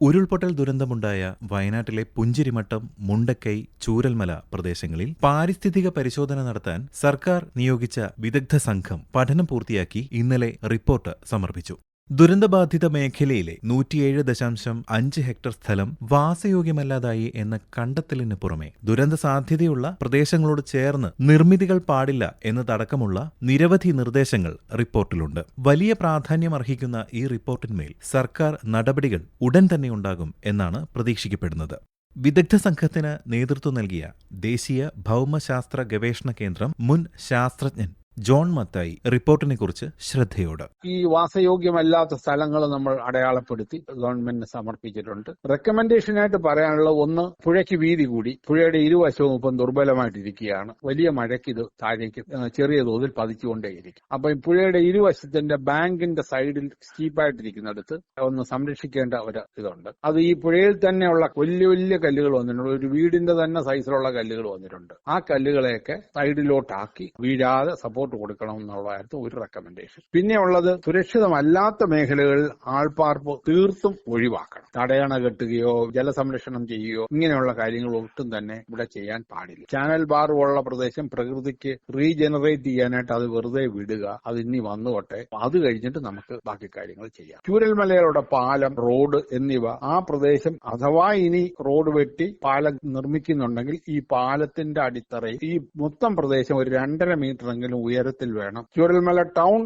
ഉരുൾപൊട്ടൽ ദുരന്തമുണ്ടായ വയനാട്ടിലെ പുഞ്ചിരിമട്ടം മുണ്ടക്കൈ ചൂരൽമല പ്രദേശങ്ങളിൽ പാരിസ്ഥിതിക പരിശോധന നടത്താൻ സർക്കാർ നിയോഗിച്ച വിദഗ്ധ സംഘം പഠനം പൂർത്തിയാക്കി ഇന്നലെ റിപ്പോർട്ട് സമർപ്പിച്ചു. ദുരന്തബാധിത മേഖലയിലെ നൂറ്റിയേഴ് ദശാംശം അഞ്ച് ഹെക്ടർ സ്ഥലം വാസയോഗ്യമല്ലാതായി എന്ന കണ്ടെത്തലിന് പുറമെ ദുരന്ത സാധ്യതയുള്ള പ്രദേശങ്ങളോട് ചേർന്ന് നിർമ്മിതികൾ പാടില്ല എന്നതടക്കമുള്ള നിരവധി നിർദ്ദേശങ്ങൾ റിപ്പോർട്ടിലുണ്ട്. വലിയ പ്രാധാന്യം അർഹിക്കുന്ന ഈ റിപ്പോർട്ടിന്മേൽ സർക്കാർ നടപടികൾ ഉടൻ തന്നെ ഉണ്ടാകും എന്നാണ് പ്രതീക്ഷിക്കപ്പെടുന്നത്. വിദഗ്ധ സംഘത്തിന് നേതൃത്വം നൽകിയ ദേശീയ ഭൗമശാസ്ത്ര ഗവേഷണ കേന്ദ്രം മുൻ ശാസ്ത്രജ്ഞൻ ജോൺ മത്തായി റിപ്പോർട്ടിനെ കുറിച്ച് ശ്രദ്ധയോട്. ഈ വാസയോഗ്യമല്ലാത്ത സ്ഥലങ്ങൾ നമ്മൾ അടയാളപ്പെടുത്തി ഗവൺമെന്റിന് സമർപ്പിച്ചിട്ടുണ്ട്. റെക്കമെൻഡേഷനായിട്ട് പറയാനുള്ള ഒന്ന് പുഴയ്ക്ക് വീതി കൂടി. പുഴയുടെ ഇരുവശവും ഇപ്പം ദുർബലമായിട്ടിരിക്കുകയാണ്. വലിയ മഴയ്ക്ക് ഇത് താഴേക്ക് ചെറിയ തോതിൽ പതിച്ചുകൊണ്ടേയിരിക്കും. അപ്പൊ പുഴയുടെ ഇരുവശത്തിന്റെ ബാങ്കിന്റെ സൈഡിൽ സ്റ്റീപ്പായിട്ടിരിക്കുന്നിടത്ത് ഒന്ന് സംരക്ഷിക്കേണ്ട ഒരു ഇതുണ്ട്. അത് ഈ പുഴയിൽ തന്നെയുള്ള വലിയ വലിയ കല്ലുകൾ വന്നിട്ടുണ്ട്. ഒരു വീടിന്റെ തന്നെ സൈസിലുള്ള കല്ലുകൾ വന്നിട്ടുണ്ട്. ആ കല്ലുകളെയൊക്കെ സൈഡിലോട്ടാക്കി വീഴാതെ സപ്പോർട്ട് കൊടുക്കണം എന്നുള്ളതായിരുന്നു ഒരു റെക്കമെൻഡേഷൻ പിന്നെ ഉള്ളത് സുരക്ഷിതമല്ലാത്ത മേഖലകളിൽ ആൾപ്പാർപ്പ് തീർത്തും ഒഴിവാക്കണം. തടയണ കെട്ടുകയോ ജലസംരക്ഷണം ചെയ്യുകയോ ഇങ്ങനെയുള്ള കാര്യങ്ങൾ ഒട്ടും തന്നെ ഇവിടെ ചെയ്യാൻ പാടില്ല. ചാനൽ ബാർ ഉള്ള പ്രദേശം പ്രകൃതിക്ക് റീജനറേറ്റ് ചെയ്യാനായിട്ട് അത് വെറുതെ വിടുക അത് ഇനി വന്നുകൊട്ടെ അത് കഴിഞ്ഞിട്ട് നമുക്ക് ബാക്കി കാര്യങ്ങൾ ചെയ്യാം. ചൂരൽമലയുടെ പാലം റോഡ് എന്നിവ ആ പ്രദേശം അഥവാ ഇനി റോഡ് വെട്ടി പാലം നിർമ്മിക്കുന്നുണ്ടെങ്കിൽ ഈ പാലത്തിന്റെ അടിത്തറയിൽ ഈ മൊത്തം പ്രദേശം ഒരു രണ്ടര മീറ്റർ എങ്കിലും ഉയരത്തിൽ വേണം. ചൂരൽമല ടൗൺ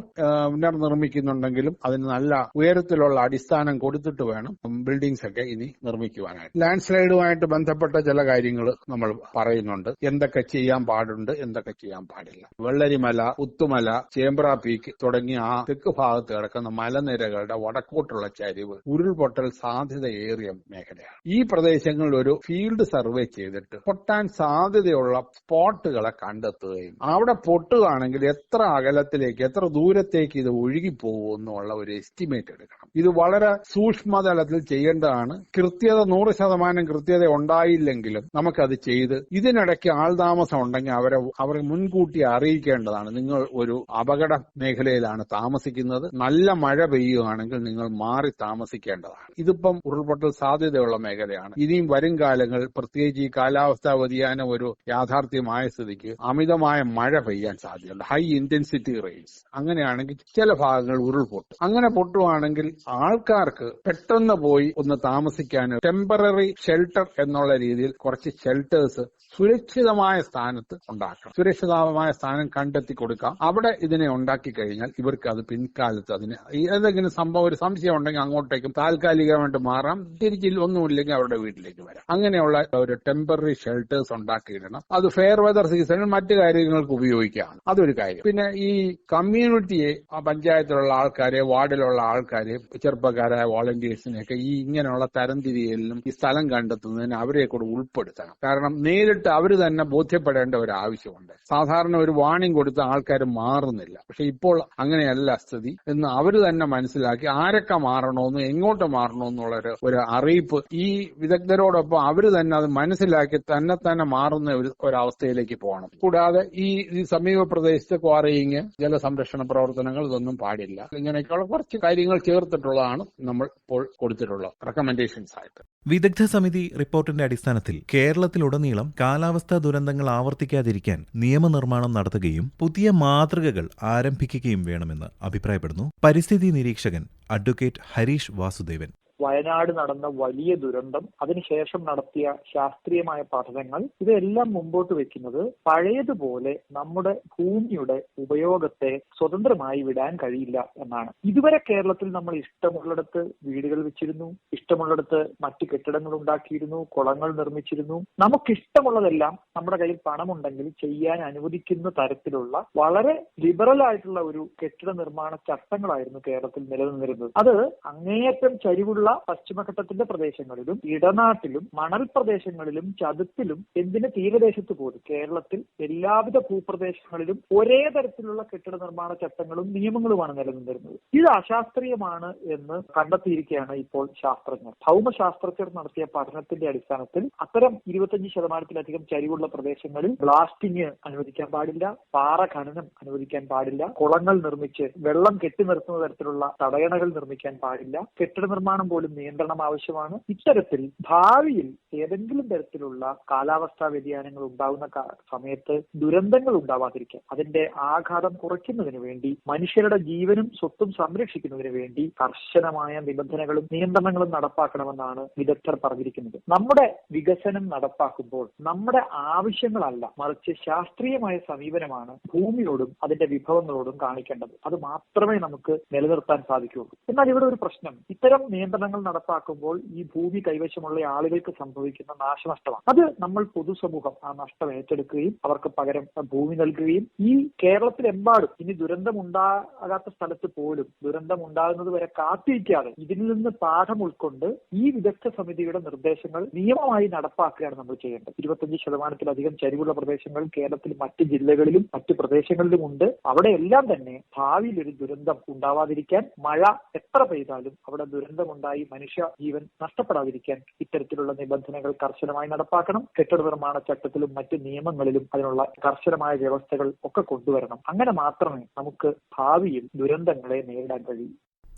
നിർമ്മിക്കുന്നുണ്ടെങ്കിലും അതിന് നല്ല ഉയരത്തിലുള്ള അടിസ്ഥാനം കൊടുത്തിട്ട് വേണം ബിൽഡിംഗ്സ് ഒക്കെ ഇനി നിർമ്മിക്കുവാനായിട്ട്. ലാൻഡ് സ്ലൈഡുമായിട്ട് ബന്ധപ്പെട്ട ചില കാര്യങ്ങൾ നമ്മൾ പറയുന്നുണ്ട്. എന്തൊക്കെ ചെയ്യാൻ പാടുണ്ട് എന്തൊക്കെ ചെയ്യാൻ പാടില്ല. വെള്ളരിമല പുത്തുമല ചേമ്പ്ര പീക്ക് തുടങ്ങിയ ആ തെക്ക് ഭാഗത്ത് കിടക്കുന്ന മലനിരകളുടെ വടക്കോട്ടുള്ള ചരിവ് ഉരുൾപൊട്ടൽ സാധ്യതയേറിയ മേഖലയാണ്. ഈ പ്രദേശങ്ങളിൽ ഒരു ഫീൽഡ് സർവേ ചെയ്തിട്ട് പൊട്ടാൻ സാധ്യതയുള്ള സ്പോട്ടുകളെ കണ്ടെത്തുകയും അവിടെ പൊട്ടുകയാണെങ്കിൽ എത്ര അകലത്തിലേക്ക് എത്ര ദൂരത്തേക്ക് ഇത് ഒഴുകിപ്പോകും എന്നുള്ള ഒരു എസ്റ്റിമേറ്റ് എടുക്കണം. ഇത് വളരെ സൂക്ഷ്മതലത്തിൽ ചെയ്യേണ്ടതാണ്. കൃത്യത നൂറ് ശതമാനം കൃത്യത ഉണ്ടായില്ലെങ്കിലും നമുക്കത് ചെയ്ത് ഇതിനിടയ്ക്ക് ആൾതാമസം ഉണ്ടെങ്കിൽ അവരെ അവരെ മുൻകൂട്ടി അറിയിക്കേണ്ടതാണ്. നിങ്ങൾ ഒരു അപകട മേഖലയിലാണ് താമസിക്കുന്നത്. നല്ല മഴ പെയ്യുകയാണെങ്കിൽ നിങ്ങൾ മാറി താമസിക്കേണ്ടതാണ്. ഇതിപ്പം ഉരുൾപൊട്ടൽ സാധ്യതയുള്ള മേഖലയാണ്. ഇനിയും വരും കാലങ്ങൾ പ്രത്യേകിച്ച് ഈ കാലാവസ്ഥാ വ്യതിയാനം ഒരു യാഥാർത്ഥ്യമായ സ്ഥിതിക്ക് അമിതമായ മഴ പെയ്യാൻ സാധ്യതയുണ്ട്. ഹൈ ഇന്റൻസിറ്റി റെയിൻസ് അങ്ങനെയാണെങ്കിൽ ചില ഭാഗങ്ങൾ ഉരുൾപൊട്ടും. അങ്ങനെ പൊട്ടുവാണെങ്കിൽ ആൾക്കാർക്ക് പെട്ടെന്ന് പോയി ഒന്ന് താമസിക്കാൻ ടെമ്പററി ഷെൽട്ടർ എന്നുള്ള രീതിയിൽ കുറച്ച് ഷെൽട്ടേഴ്സ് സുരക്ഷിതമായ സ്ഥാനത്ത് ഉണ്ടാക്കണം. സുരക്ഷിതമായ സ്ഥാനം കണ്ടെത്തി കൊടുക്കാം. അവിടെ ഇതിനെ ഉണ്ടാക്കി കഴിഞ്ഞാൽ ഇവർക്ക് അത് പിൻകാലത്ത് അതിന് ഏതെങ്കിലും സംഭവം ഒരു സംശയം ഉണ്ടെങ്കിൽ അങ്ങോട്ടേക്കും താൽക്കാലികമായിട്ട് മാറാം. തിരിച്ചിൽ ഒന്നുമില്ലെങ്കിൽ അവരുടെ വീട്ടിലേക്ക് വരാം. അങ്ങനെയുള്ള ഒരു ടെമ്പററി ഷെൽട്ടേഴ്സ് ഉണ്ടാക്കിയിടണം. അത് ഫെയർ വെതർ സീസണിൽ മറ്റു കാര്യങ്ങൾക്ക് ഉപയോഗിക്കാം. അതൊരു കാര്യം. പിന്നെ ഈ കമ്മ്യൂണിറ്റിയെ ആ പഞ്ചായത്തിലുള്ള ആൾക്കാരെ വാർഡിലുള്ള ആൾക്കാരെ ചെറുപ്പക്കാരായ വോളണ്ടിയേഴ്സിനെയൊക്കെ ഈ ഇങ്ങനെയുള്ള തരംതിരിയലിനും ഈ സ്ഥലം കണ്ടെത്തുന്നതിന് അവരെ കൂടെ ഉൾപ്പെടുത്തണം. കാരണം നേരിട്ട് അവർ തന്നെ ബോധ്യപ്പെടേണ്ട ഒരു ആവശ്യമുണ്ട്. സാധാരണ ഒരു വാണിംഗ് കൊടുത്ത ആൾക്കാർ മാറുന്നില്ല. പക്ഷെ ഇപ്പോൾ അങ്ങനെയല്ല സ്ഥിതി. എന്ന് അവർ തന്നെ മനസ്സിലാക്കി ആരൊക്കെ മാറണമെന്നും എങ്ങോട്ട് മാറണമെന്നുള്ള ഒരു ഒരു അറിയിപ്പ് ഈ വിദഗ്ധരോടൊപ്പം അവർ തന്നെ അത് മനസ്സിലാക്കി തന്നെ തന്നെ മാറുന്ന ഒരു ഒരവസ്ഥയിലേക്ക് പോകണം. കൂടാതെ ഈ ഈ സമീപ പ്രദേശത്ത് ക്വാറിയിങ് ജലസംരക്ഷണ പ്രവർത്തനങ്ങൾ ഇതൊന്നും പാടില്ല. ഇങ്ങനെയൊക്കെയുള്ള കുറച്ച് കാര്യങ്ങൾ ചേർത്തിട്ടുള്ളതാണ് നമ്മൾ ഇപ്പോൾ കൊടുത്തിട്ടുള്ള റെക്കമെൻഡേഷൻസ് ആയിട്ട്. വിദഗ്ധ സമിതി റിപ്പോർട്ടിന്റെ അടിസ്ഥാനത്തിൽ കേരളത്തിലുടനീളം കാലാവസ്ഥാ ദുരന്തങ്ങൾ ആവർത്തിക്കാതിരിക്കാൻ നിയമനിർമ്മാണം നടത്തുകയും പുതിയ മാതൃകകൾ ആരംഭിക്കുകയും വേണമെന്ന് അഭിപ്രായപ്പെടുന്നു പരിസ്ഥിതി നിരീക്ഷകൻ അഡ്വക്കേറ്റ് ഹരീഷ് വാസുദേവൻ. വയനാട് നടന്ന വലിയ ദുരന്തം അതിനുശേഷം നടത്തിയ ശാസ്ത്രീയമായ പഠനങ്ങൾ ഇതെല്ലാം മുമ്പോട്ട് വെക്കുന്നത് പഴയതുപോലെ നമ്മുടെ ഭൂമിയുടെ ഉപയോഗത്തെ സ്വതന്ത്രമായി വിടാൻ കഴിയില്ല എന്നാണ്. ഇതുവരെ കേരളത്തിൽ നമ്മൾ ഇഷ്ടമുള്ളിടത്ത് വീടുകൾ വെച്ചിരുന്നു ഇഷ്ടമുള്ളിടത്ത് മറ്റു കെട്ടിടങ്ങൾ ഉണ്ടാക്കിയിരുന്നു കുളങ്ങൾ നിർമ്മിച്ചിരുന്നു. നമുക്കിഷ്ടമുള്ളതെല്ലാം നമ്മുടെ കയ്യിൽ പണമുണ്ടെങ്കിൽ ചെയ്യാൻ അനുവദിക്കുന്ന തരത്തിലുള്ള വളരെ ലിബറൽ ആയിട്ടുള്ള ഒരു കെട്ടിട നിർമ്മാണ ചട്ടങ്ങളായിരുന്നു കേരളത്തിൽ നിലനിന്നിരുന്നത്. അത് അങ്ങേയറ്റം ചരിവുള്ള പശ്ചിമഘട്ടത്തിന്റെ പ്രദേശങ്ങളിലും ഇടനാട്ടിലും മണൽ പ്രദേശങ്ങളിലും ചതുപ്പിലും എന്തിന് തീരദേശത്ത് പോലും കേരളത്തിൽ എല്ലാവിധ ഭൂപ്രദേശങ്ങളിലും ഒരേ തരത്തിലുള്ള കെട്ടിട നിർമ്മാണ ചട്ടങ്ങളും നിയമങ്ങളുമാണ് നിലനിന്നിരുന്നത്. ഇത് അശാസ്ത്രീയമാണ് എന്ന് കണ്ടെത്തിയിരിക്കുകയാണ് ഇപ്പോൾ ശാസ്ത്രജ്ഞർ. ഭൗമശാസ്ത്രജ്ഞർ നടത്തിയ പഠനത്തിന്റെ അടിസ്ഥാനത്തിൽ അത്തരം ഇരുപത്തഞ്ച് ശതമാനത്തിലധികം ചരിവുള്ള പ്രദേശങ്ങളിൽ ബ്ലാസ്റ്റിംഗ് അനുവദിക്കാൻ പാടില്ല പാറ ഖനനം അനുവദിക്കാൻ പാടില്ല കുളങ്ങൾ നിർമ്മിച്ച് വെള്ളം കെട്ടി നിർത്തുന്ന തരത്തിലുള്ള തടയണകൾ നിർമ്മിക്കാൻ പാടില്ല കെട്ടിട നിർമ്മാണം പോലും നിയന്ത്രണം ആവശ്യമാണ്. ഇത്തരത്തിൽ ഭാവിയിൽ ഏതെങ്കിലും തരത്തിലുള്ള കാലാവസ്ഥാ വ്യതിയാനങ്ങൾ ഉണ്ടാകുന്ന സമയത്ത് ദുരന്തങ്ങൾ ഉണ്ടാവാതിരിക്കാൻ അതിന്റെ ആഘാതം കുറയ്ക്കുന്നതിന് വേണ്ടി മനുഷ്യരുടെ ജീവനും സ്വത്തും സംരക്ഷിക്കുന്നതിന് വേണ്ടി കർശനമായ നിബന്ധനകളും നിയന്ത്രണങ്ങളും നടപ്പാക്കണമെന്നാണ് വിദഗ്ധർ പറഞ്ഞിരിക്കുന്നത്. നമ്മുടെ വികസനം നടപ്പാക്കുമ്പോൾ നമ്മുടെ ആവശ്യങ്ങളല്ല മറിച്ച് ശാസ്ത്രീയമായ സമീപനമാണ് ഭൂമിയോടും അതിന്റെ വിഭവങ്ങളോടും കാണിക്കേണ്ടത്. അത് മാത്രമേ നമുക്ക് നിലനിർത്താൻ സാധിക്കുകയുള്ളൂ. എന്നാൽ ഇവിടെ ഒരു പ്രശ്നം. ഇത്തരം നിയന്ത്രണങ്ങൾ നടപ്പാക്കുമ്പോൾ ഈ ഭൂമി കൈവശമുള്ള ആളുകൾക്ക് സംഭവിക്കുന്ന നാശനഷ്ടമാണ്. അത് നമ്മൾ പൊതുസമൂഹം ആ നഷ്ടം ഏറ്റെടുക്കുകയും അവർക്ക് പകരം ഭൂമി നൽകുകയും ഈ കേരളത്തിലെമ്പാടും ഇനി ദുരന്തം ഉണ്ടാകാത്ത സ്ഥലത്ത് പോലും ദുരന്തം ഉണ്ടാകുന്നത് വരെ കാത്തിരിക്കാതെ ഇതിൽ നിന്ന് പാഠം ഉൾക്കൊണ്ട് ഈ വിദഗ്ധ സമിതിയുടെ നിർദ്ദേശങ്ങൾ നിയമമായി നടപ്പാക്കുകയാണ് നമ്മൾ ചെയ്യേണ്ടത്. ഇരുപത്തഞ്ച് ശതമാനത്തിലധികം ചരിവുള്ള പ്രദേശങ്ങൾ കേരളത്തിൽ മറ്റ് ജില്ലകളിലും മറ്റ് പ്രദേശങ്ങളിലും ഉണ്ട്. അവിടെയെല്ലാം തന്നെ ഭാവിയിൽ ഒരു ദുരന്തം ഉണ്ടാവാതിരിക്കാൻ മഴ എത്ര പെയ്താലും അവിടെ ദുരന്തമുണ്ടായി മനുഷ്യ ജീവൻ നഷ്ടപ്പെടാതിരിക്കാൻ ഇത്തരത്തിലുള്ള നിബന്ധനകൾ കർശനമായി നടപ്പാക്കണം. കെട്ടിട നിർമ്മാണ ചട്ടത്തിലും മറ്റ് നിയമങ്ങളിലും അതിനുള്ള കർശനമായ വ്യവസ്ഥകൾ ഒക്കെ കൊണ്ടുവരണം. അങ്ങനെ മാത്രമേ നമുക്ക് ഭാവിയിൽ ദുരന്തങ്ങളെ നേരിടാൻ കഴിയൂ.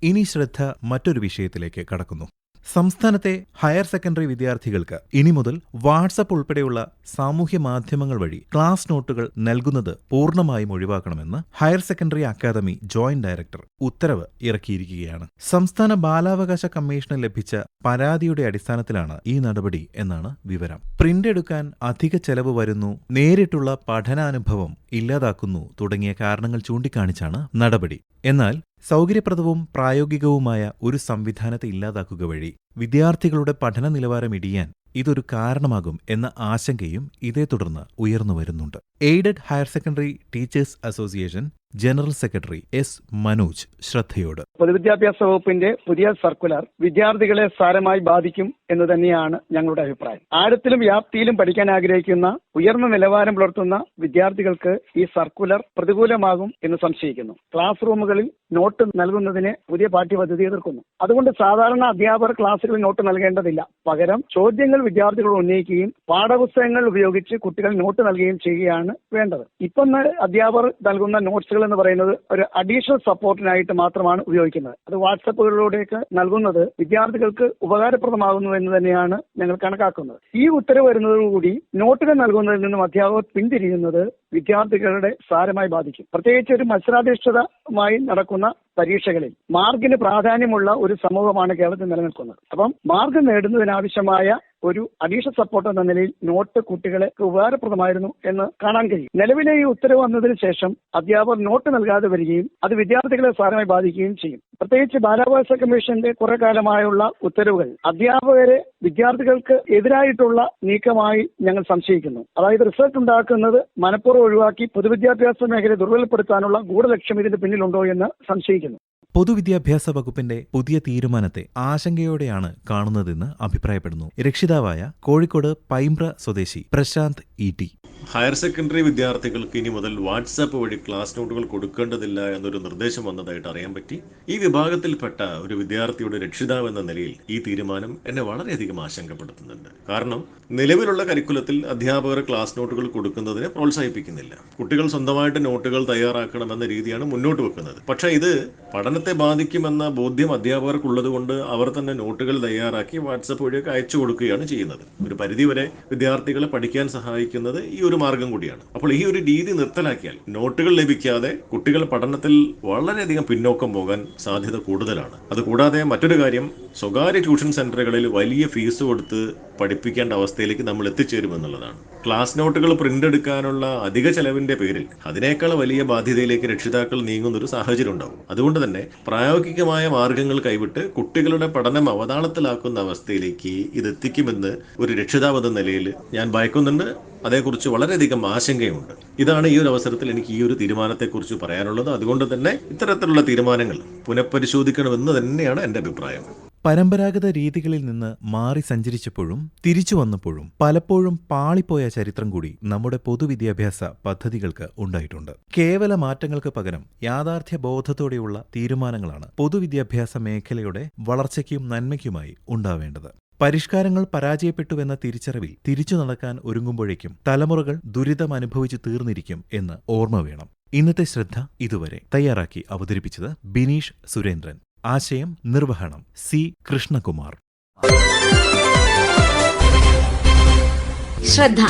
ഇനി ശ്രദ്ധ മറ്റൊരു വിഷയത്തിലേക്ക് കടക്കുന്നു. സംസ്ഥാനത്തെ ഹയർ സെക്കൻഡറി വിദ്യാർത്ഥികൾക്ക് ഇനി മുതൽ വാട്സപ്പ് ഉൾപ്പെടെയുള്ള സാമൂഹ്യ മാധ്യമങ്ങൾ വഴി ക്ലാസ് നോട്ടുകൾ നൽകുന്നത് പൂർണമായും ഒഴിവാക്കണമെന്ന് higher secondary academy joint director ഉത്തരവ് ഇറക്കിയിരിക്കുകയാണ്. സംസ്ഥാന ബാലാവകാശ കമ്മീഷന് ലഭിച്ച പരാതിയുടെ അടിസ്ഥാനത്തിലാണ് ഈ നടപടി എന്നാണ് വിവരം. പ്രിന്റ് എടുക്കാൻ അധിക ചെലവ് വരുന്നു നേരിട്ടുള്ള പഠനാനുഭവം ഇല്ലാതാക്കുന്നു തുടങ്ങിയ കാരണങ്ങൾ ചൂണ്ടിക്കാണിച്ചാണ് നടപടി. എന്നാൽ സൗകര്യപ്രദവും പ്രായോഗികവുമായ ഒരു സംവിധാനത്തെ ഇല്ലാതാക്കുക വഴി വിദ്യാർത്ഥികളുടെ പഠന നിലവാരം ഇടിയാൻ ഇതൊരു കാരണമാകും എന്ന ആശങ്കയും ഇതേ തുടർന്ന് ഉയർന്നു വരുന്നുണ്ട്. Aided higher secondary teachers association general secretary S Manoj ശ്രദ്ധയോട്. പൊതുവിദ്യാഭ്യാസ വകുപ്പിന്റെ പുതിയ സർക്കുലർ വിദ്യാർത്ഥികളെ സാരമായി ബാധിക്കും എന്ന് തന്നെയാണ് ഞങ്ങളുടെ അഭിപ്രായം. ആഴത്തിലും വ്യാപ്തിയിലും പഠിക്കാൻ ആഗ്രഹിക്കുന്ന ഉയർന്ന നിലവാരം പുലർത്തുന്ന വിദ്യാർത്ഥികൾക്ക് ഈ സർക്കുലർ പ്രതികൂലമാകും എന്ന് സംശയിക്കുന്നു. ക്ലാസ് റൂമുകളിൽ നോട്ട് നൽകുന്നതിന് പുതിയ പാഠ്യപദ്ധതി എതിർക്കുന്നു. അതുകൊണ്ട് സാധാരണ അധ്യാപകർ ക്ലാസ്സുകളിൽ നോട്ട് നൽകേണ്ടതില്ല. പകരം ചോദ്യങ്ങൾ വിദ്യാർത്ഥികൾ ഉന്നയിക്കുകയും പാഠപുസ്തകങ്ങൾ ഉപയോഗിച്ച് കുട്ടികൾ നോട്ട് നൽകുകയും ചെയ്യുകയാണ് വേണ്ടത്. ഇപ്പം അധ്യാപകർ നൽകുന്ന നോട്ട്സുകൾ എന്ന് പറയുന്നത് ഒരു അഡീഷണൽ സപ്പോർട്ടിനായിട്ട് മാത്രമാണ് ഉപയോഗിക്കുന്നത്. അത് വാട്സപ്പുകളിലൂടെയൊക്കെ നൽകുന്നത് വിദ്യാർത്ഥികൾക്ക് ഉപകാരപ്രദമാകുന്നു എന്ന് തന്നെയാണ് ഞങ്ങൾ കണക്കാക്കുന്നത്. ഈ ഉത്തരവ് വരുന്നതോടുകൂടി നോട്ടുകൾ നൽകുന്നതിൽ നിന്നും അധ്യാപകർ പിന്തിരിയുന്നത് വിദ്യാർത്ഥികളുടെ സാരമായി ബാധിക്കും. പ്രത്യേകിച്ച് ഒരു മത്സരാധിഷ്ഠിതമായി നടക്കുന്ന പരീക്ഷകളിൽ മാർക്കിന് പ്രാധാന്യമുള്ള ഒരു സമൂഹമാണ് കേരളത്തിൽ നിലനിൽക്കുന്നത്. അപ്പം മാർക്ക് നേടുന്നതിനാവശ്യമായ ഒരു അഡീഷണൽ സപ്പോർട്ട് എന്ന നിലയിൽ നോട്ട് കുട്ടികളെ ഉപകാരപ്രദമായിരുന്നു എന്ന് കാണാൻ കഴിയും. നിലവിലെ ഈ ഉത്തരവ് വന്നതിന് ശേഷം അധ്യാപകർ നോട്ട് നൽകാതെ വരികയും അത് വിദ്യാർത്ഥികളെ സാരമായി ബാധിക്കുകയും ചെയ്യും. പ്രത്യേകിച്ച് ബാലാവകാശ കമ്മീഷന്റെ കുറെ കാലമായുള്ള ഉത്തരവുകൾ അധ്യാപകരെ വിദ്യാർത്ഥികൾക്ക് എതിരായിട്ടുള്ള നീക്കമായി ഞങ്ങൾ സംശയിക്കുന്നു. അതായത് റിസൾട്ട് ഉണ്ടാക്കുന്നത് മനഃപൂർവം ഒഴിവാക്കി പൊതുവിദ്യാഭ്യാസ മേഖലയെ ദുർബലപ്പെടുത്താനുള്ള ഗൂഢലക്ഷ്യം ഇതിന്റെ പിന്നിലുണ്ടോ എന്ന് സംശയിക്കുന്നു. പൊതുവിദ്യാഭ്യാസ വകുപ്പിന്റെ പുതിയ തീരുമാനത്തെ ആശങ്കയോടെയാണ് കാണുന്നതെന്ന് അഭിപ്രായപ്പെടുന്നു. രക്ഷിതാവായ കോഴിക്കോട് പൈമ്പ്ര സ്വദേശി Prashanth E T. Higher secondary വിദ്യാർത്ഥികൾക്ക് ഇനി മുതൽ വാട്സാപ്പ് വഴി ക്ലാസ് നോട്ടുകൾ കൊടുക്കേണ്ടതില്ല എന്നൊരു നിർദ്ദേശം വന്നതായിട്ട് അറിയാൻ പറ്റി. ഈ വിഭാഗത്തിൽപ്പെട്ട ഒരു വിദ്യാർത്ഥിയുടെ രക്ഷിതാവ് എന്ന നിലയിൽ ഈ തീരുമാനം എന്നെ വളരെയധികം ആശങ്കപ്പെടുത്തുന്നുണ്ട്. കാരണം നിലവിലുള്ള കരിക്കുലത്തിൽ അധ്യാപകർ ക്ലാസ് നോട്ടുകൾ കൊടുക്കുന്നതിനെ പ്രോത്സാഹിപ്പിക്കുന്നില്ല. കുട്ടികൾ സ്വന്തമായിട്ട് നോട്ടുകൾ തയ്യാറാക്കണമെന്ന രീതിയാണ് മുന്നോട്ട് വെക്കുന്നത്. പക്ഷേ ഇത് പഠനത്തെ ബാധിക്കുമെന്ന ബോധ്യം അധ്യാപകർക്കുള്ളത് കൊണ്ട് അവർ തന്നെ നോട്ടുകൾ തയ്യാറാക്കി വാട്സപ്പ് വഴിയൊക്കെ അയച്ചു കൊടുക്കുകയാണ് ചെയ്യുന്നത്. ഒരു പരിധിവരെ വിദ്യാർത്ഥികളെ പഠിക്കാൻ സഹായിക്കുന്നത് ഈ ഒരു മാർഗം കൂടിയാണ്. അപ്പോൾ ഈ ഒരു രീതി നിർത്തലാക്കിയാൽ നോട്ടുകൾ ലഭിക്കാതെ കുട്ടികൾ പഠനത്തിൽ വളരെയധികം പിന്നോക്കം പോകാൻ സാധ്യത കൂടുതലാണ്. അതുകൂടാതെ മറ്റൊരു കാര്യം സ്വകാര്യ ട്യൂഷൻ സെന്ററുകളിൽ വലിയ ഫീസ് കൊടുത്ത് പഠിപ്പിക്കേണ്ട അവസ്ഥയിലേക്ക് നമ്മൾ എത്തിച്ചേരുമെന്നുള്ളതാണ് ക്ലാസ് നോട്ടുകൾ പ്രിന്റ് എടുക്കാനുള്ള അധിക ചെലവിന്റെ പേരിൽ അതിനേക്കാൾ വലിയ ബാധ്യതയിലേക്ക് രക്ഷിതാക്കൾ നീങ്ങുന്ന ഒരു സാഹചര്യം ഉണ്ടാവും. അതുകൊണ്ട് തന്നെ പ്രായോഗികമായ മാർഗങ്ങൾ കൈവിട്ട് കുട്ടികളുടെ പഠനം അവതാളത്തിലാക്കുന്ന അവസ്ഥയിലേക്ക് ഇത് എത്തിക്കുമെന്ന് ഒരു രക്ഷിതാവ് എന്ന നിലയിൽ ഞാൻ ഭയക്കുന്നുണ്ട്. അതേക്കുറിച്ച് വളരെയധികം ആശങ്കയുണ്ട്. ഇതാണ് ഈ ഒരു അവസരത്തിൽ എനിക്ക് ഈ ഒരു തീരുമാനത്തെക്കുറിച്ച് പറയാനുള്ളത്. അതുകൊണ്ട് തന്നെ ഇത്തരത്തിലുള്ള തീരുമാനങ്ങൾ പുനഃപരിശോധിക്കണമെന്ന് തന്നെയാണ് എന്റെ അഭിപ്രായം. പരമ്പരാഗത രീതികളിൽ നിന്ന് മാറി സഞ്ചരിച്ചപ്പോഴും തിരിച്ചു വന്നപ്പോഴും പലപ്പോഴും പാളിപ്പോയ ചരിത്രം കൂടി നമ്മുടെ പൊതുവിദ്യാഭ്യാസ പദ്ധതികൾക്ക് ഉണ്ടായിട്ടുണ്ട്. കേവല മാറ്റങ്ങൾക്ക് പകരം യാഥാർത്ഥ്യ ബോധത്തോടെയുള്ള തീരുമാനങ്ങളാണ് പൊതുവിദ്യാഭ്യാസ മേഖലയുടെ വളർച്ചയ്ക്കും നന്മയ്ക്കുമായി ഉണ്ടാവേണ്ടത്. പരിഷ്കാരങ്ങൾ പരാജയപ്പെട്ടുവെന്ന തിരിച്ചറിവിൽ തിരിച്ചു നടക്കാൻ ഒരുങ്ങുമ്പോഴേക്കും തലമുറകൾ ദുരിതം അനുഭവിച്ചു തീർന്നിരിക്കും എന്ന് ഓർമ്മ വേണം. ഇന്നത്തെ ശ്രദ്ധ ഇതുവരെ തയ്യാറാക്കി അവതരിപ്പിച്ചത് ബിനീഷ് സുരേന്ദ്രൻ. ആശയം നിർവഹണം സി കൃഷ്ണകുമാർ. ശ്രദ്ധ.